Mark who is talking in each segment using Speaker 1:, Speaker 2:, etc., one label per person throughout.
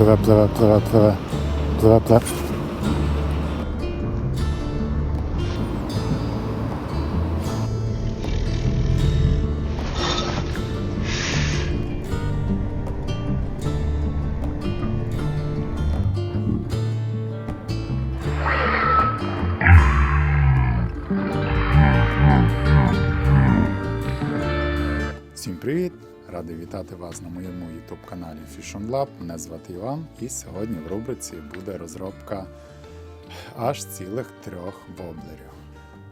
Speaker 1: Пливе, пливе, пливе, пливе. Пливе, пливе. Всім привіт! Радий вітати вас на моєму YouTube каналі Fish Lab. Мене звати Іван, і сьогодні в рубриці буде розробка аж цілих трьох воблерів.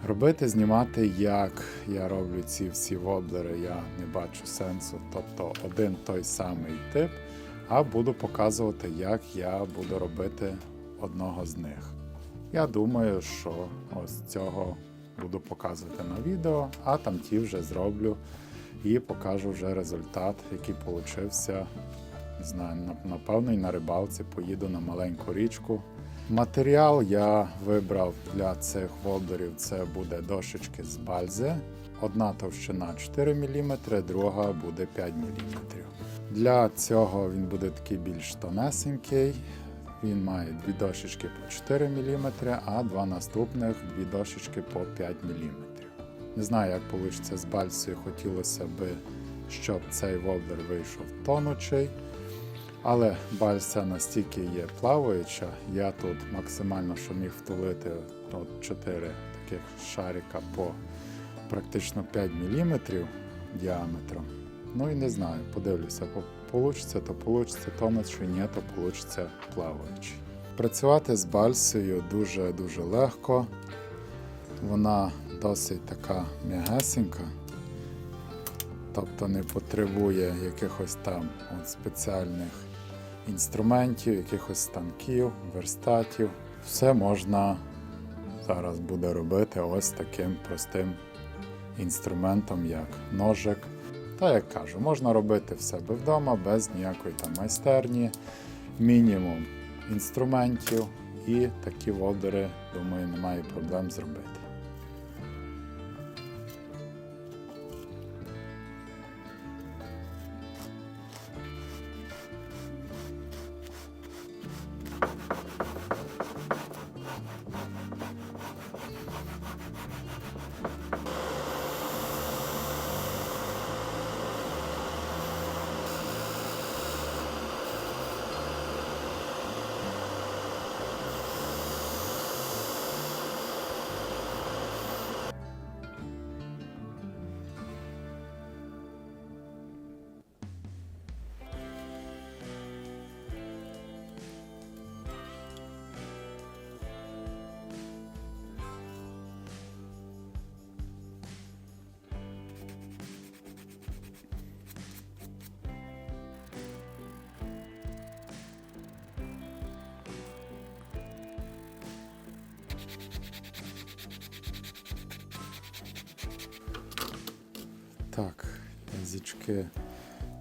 Speaker 1: Робити, знімати, як я роблю ці всі воблери, я не бачу сенсу, тобто один той самий тип, а буду показувати, як я буду робити одного з них. Я думаю, що ось цього буду показувати на відео, а там ті вже зроблю і покажу вже результат, який получився. Не знаю, напевно, і на рибалці поїду на маленьку річку. Матеріал я вибрав для цих воблерів. Це буде дошечки з бальзи. Одна товщина 4 мм, друга буде 5 мм. Для цього він буде такий більш тонесенький. Він має дві дошечки по 4 мм, а два наступних дві дошечки по 5 мм. Не знаю, як вийде з бальсою. Хотілося б, щоб цей воблер вийшов тонучий. Але бальса настільки є плаваюча, я тут максимально що міг втулити от 4 таких шарика по практично 5 мм діаметром. Ну і не знаю, подивлюся, получиться, то получиться тонучий, ні, то получиться плаваючий. Працювати з бальсою дуже-дуже легко. Вона досить така м'ягесенька, тобто не потребує якихось там от спеціальних інструментів, якихось станків, верстатів. Все можна зараз буде робити ось таким простим інструментом, як ножик. Та як кажу, можна робити в себе вдома без ніякої там майстерні, мінімум інструментів і такі водери, думаю, немає проблем зробити. Язички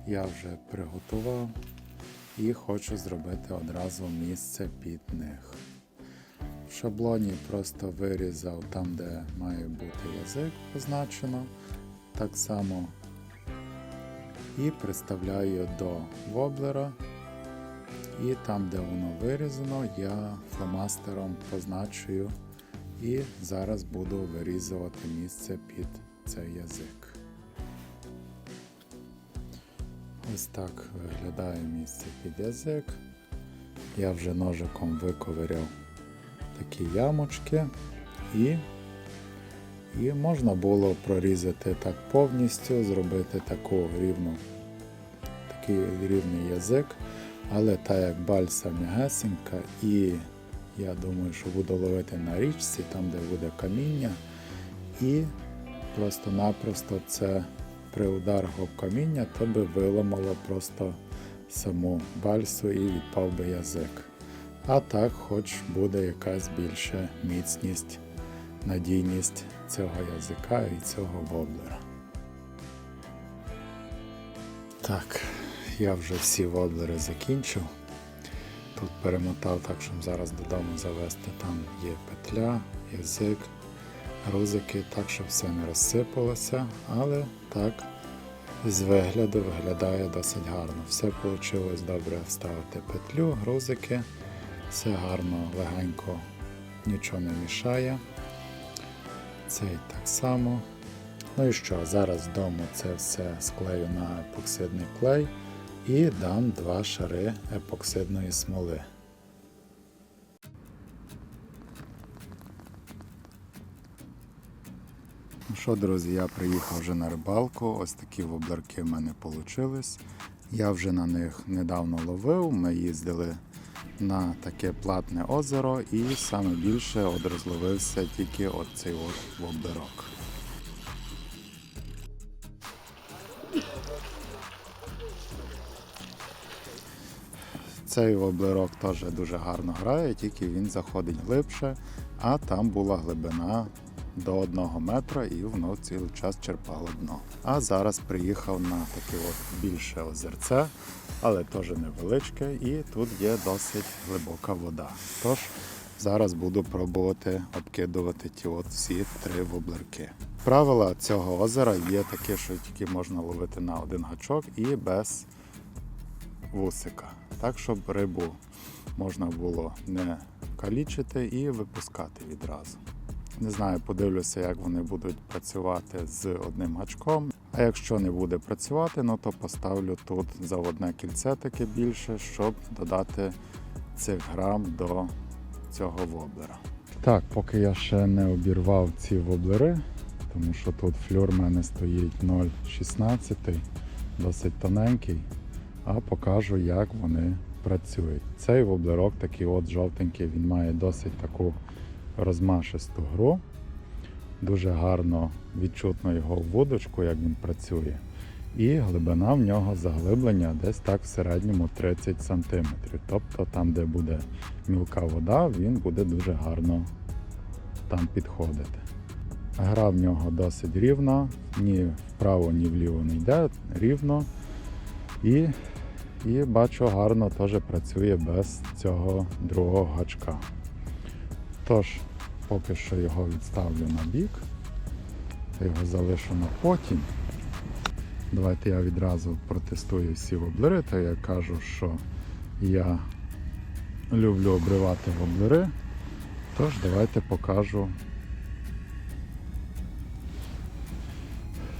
Speaker 1: я вже приготував і хочу зробити одразу місце під них. В шаблоні просто вирізав там, де має бути язик позначено, так само і приставляю до воблера. І там, де воно вирізано, я фломастером позначую і зараз буду вирізувати місце під цей язик. Ось так виглядає місце під язик. Я вже ножиком виковиряв такі ямочки і, і можна було прорізати так повністю, зробити таку рівну, такий рівний язик. Але так як бальса м'ягесенька і я думаю, що буду ловити на річці, там де буде каміння, і просто-напросто це при ударах об каміння, то би виламало просто саму бальсу і відпав би язик. А так, хоч буде якась більша міцність, надійність цього язика і цього воблера. Так, я вже всі воблери закінчив. Тут перемотав так, щоб зараз додому завести. Там є петля, язик, грузики, так, щоб все не розсипалося, але так з вигляду виглядає досить гарно. Все вийшло добре вставити петлю, грузики, все гарно, легенько, нічого не мішає. Цей так само. Ну і що, зараз вдома це все склею на епоксидний клей і дам два шари епоксидної смоли. Що, друзі, я приїхав вже на рибалку. Ось такі воблерки в мене вийшли. Я вже на них недавно ловив. Ми їздили на таке платне озеро і саме більше от розловився тільки от цей от воблерок. Цей воблерок теж дуже гарно грає, тільки він заходить глибше, а там була глибина до одного метра і воно цілий час черпало дно. А зараз приїхав на таке от більше озерце, але теж невеличке, і тут є досить глибока вода. Тож зараз буду пробувати обкидувати ті от всі три воблерки. Правила цього озера є таке, що тільки можна ловити на один гачок і без вусика. Так, щоб рибу можна було не калічити і випускати відразу. Не знаю, подивлюся, як вони будуть працювати з одним гачком. А якщо не буде працювати, ну то поставлю тут заводне кільце таке більше, щоб додати цих грам до цього воблера. Так, поки я ще не обірвав ці воблери, тому що тут флюр в мене стоїть 0,16, досить тоненький, а покажу, як вони працюють. Цей воблерок такий от жовтенький, він має досить таку розмашисту гру. Дуже гарно відчутно його в вудочку, як він працює. І глибина в нього заглиблення десь так в середньому 30 см. Тобто там, де буде мілка вода, він буде дуже гарно там підходити. Гра в нього досить рівна, ні вправо, ні вліво не йде, рівно. І, і бачу, гарно теж працює без цього другого гачка. Тож, поки що його відставлю на бік, його залишу на потім. Давайте я відразу протестую всі воблери, то я кажу, що я люблю обривати воблери. Тож давайте покажу.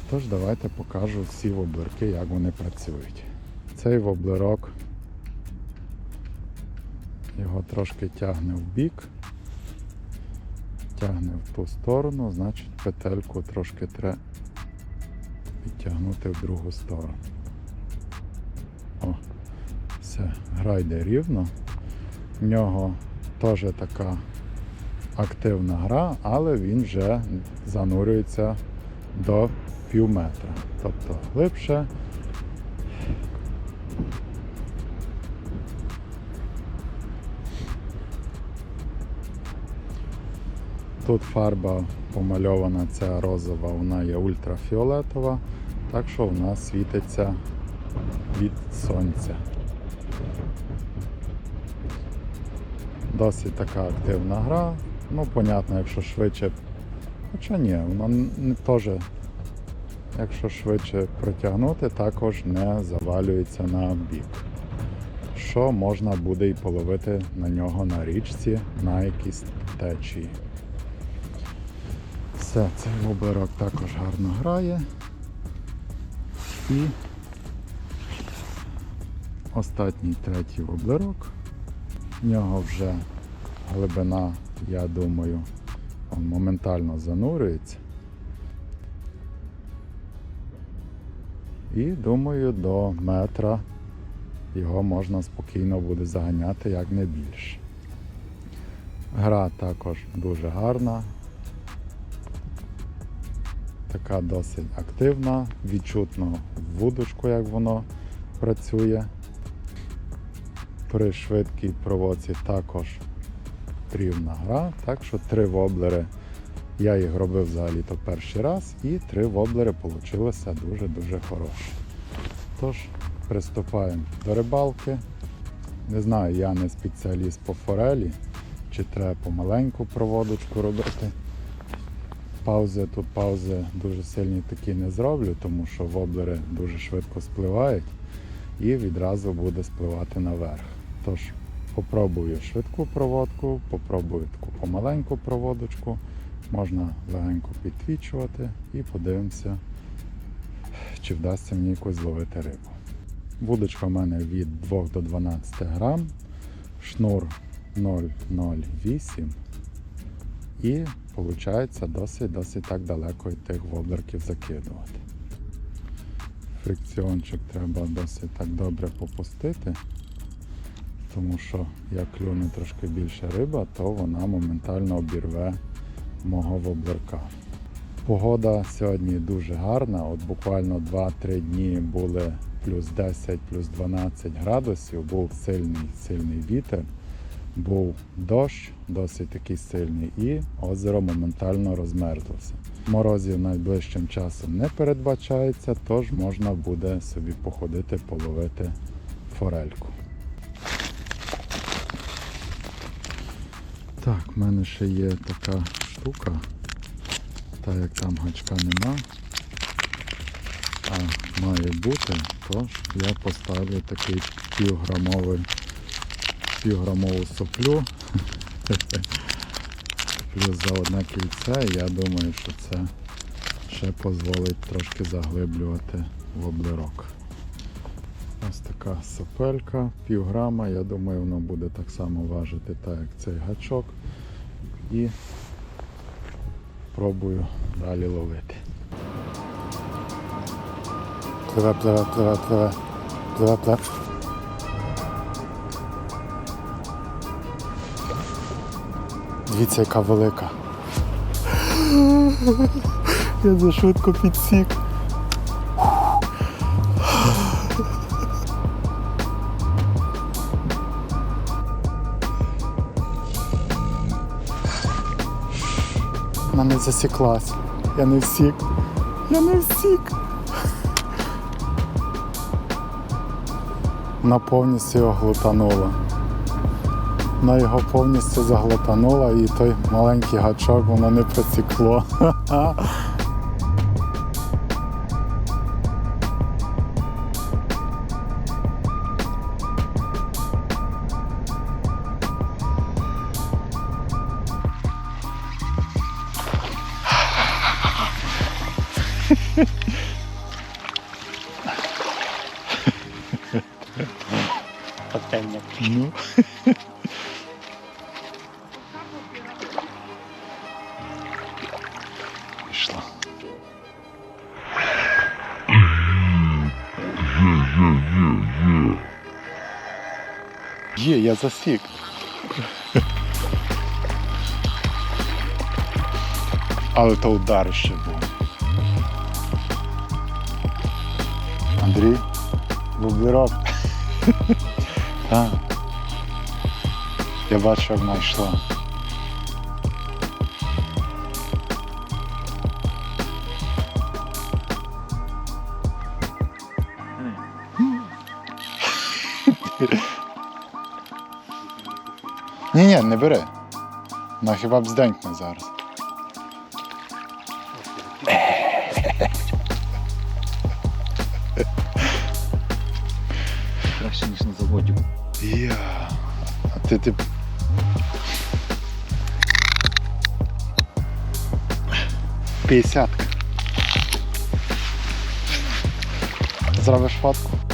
Speaker 1: Тож давайте покажу всі воблерки, як вони працюють. Цей воблерок його трошки тягне в бік тягне в ту сторону, значить петельку трошки треба підтягнути в другу сторону. О, все, гра йде рівно. В нього теж така активна гра, але він вже занурюється до пів метра. Тобто глибше. Тут фарба помальована, ця розова, вона є ультрафіолетова, так що вона світиться від сонця. Досить така активна гра. Ну, понятно, якщо швидше. Хоча ні, воно не теж, якщо швидше протягнути, також не завалюється на бік. Що можна буде і половити на нього на річці на якійсь течії. Все, цей оберок також гарно грає. І останній третій воблерок. В нього вже глибина, я думаю, он моментально занурюється. І думаю, до метра його можна спокійно буде заганяти як не більше. Гра також дуже гарна, така досить активна, відчутно вудочку, як воно працює. При швидкій проводці також рівна гра, так що три воблери. Я їх робив взагалі то перший раз і три воблери вийшло дуже-дуже хороші. Тож, приступаємо до рибалки. Не знаю, я не спеціаліст по форелі, чи треба помаленьку проводочку робити. Паузи, тут паузи дуже сильні такі не зроблю, тому що воблери дуже швидко спливають і відразу буде спливати наверх. Тож попробую швидку проводку, попробую таку помаленьку проводочку, можна легенько підтвічувати і подивимося, чи вдасться мені якось зловити рибу. Вудочка в мене від 2 до 12 грам, шнур 0,08 і виходить досить досить так далеко від тих воблерків закидувати. Фрикціончик треба досить так добре попустити, тому що як клюне трошки більше риба, то вона моментально обірве мого воблерка. Погода сьогодні дуже гарна. От буквально 2-3 дні були плюс 10, плюс 12 градусів, був сильний сильний вітер, був дощ, досить такий сильний, і озеро моментально розмерзлося. Морозів найближчим часом не передбачається, тож можна буде собі походити, половити форельку. Так, в мене ще є така штука. Та як там гачка нема, а має бути, тож я поставлю такий півграмовий, півграмову соплю. Плюс за одне кільце, я думаю, що це ще дозволить трошки заглиблювати воблерок. Ось така сопелька, пів грама, я думаю, воно буде так само важити, так як цей гачок. І пробую далі ловити. Пливе, пливе, пливе, пливе, пливе, пливе. Дивіться, яка велика. Я за швидко підсік. Мене засіклась. Я не всік. Я не всік. Вона повністю його глутанула. Вона його повністю заглотанула і той маленький гачок воно не просікло. Пішла. Є, я засік. Але то удар ще був. Андрій, бублерок. Так. Я бачу, як вона йшла. Ні, ні, не бери. Вона хіба б зденькне зараз.
Speaker 2: Краще, ніж на заводі.
Speaker 1: Я. А ти ти. П'ятдесятка. Зробиш фотку?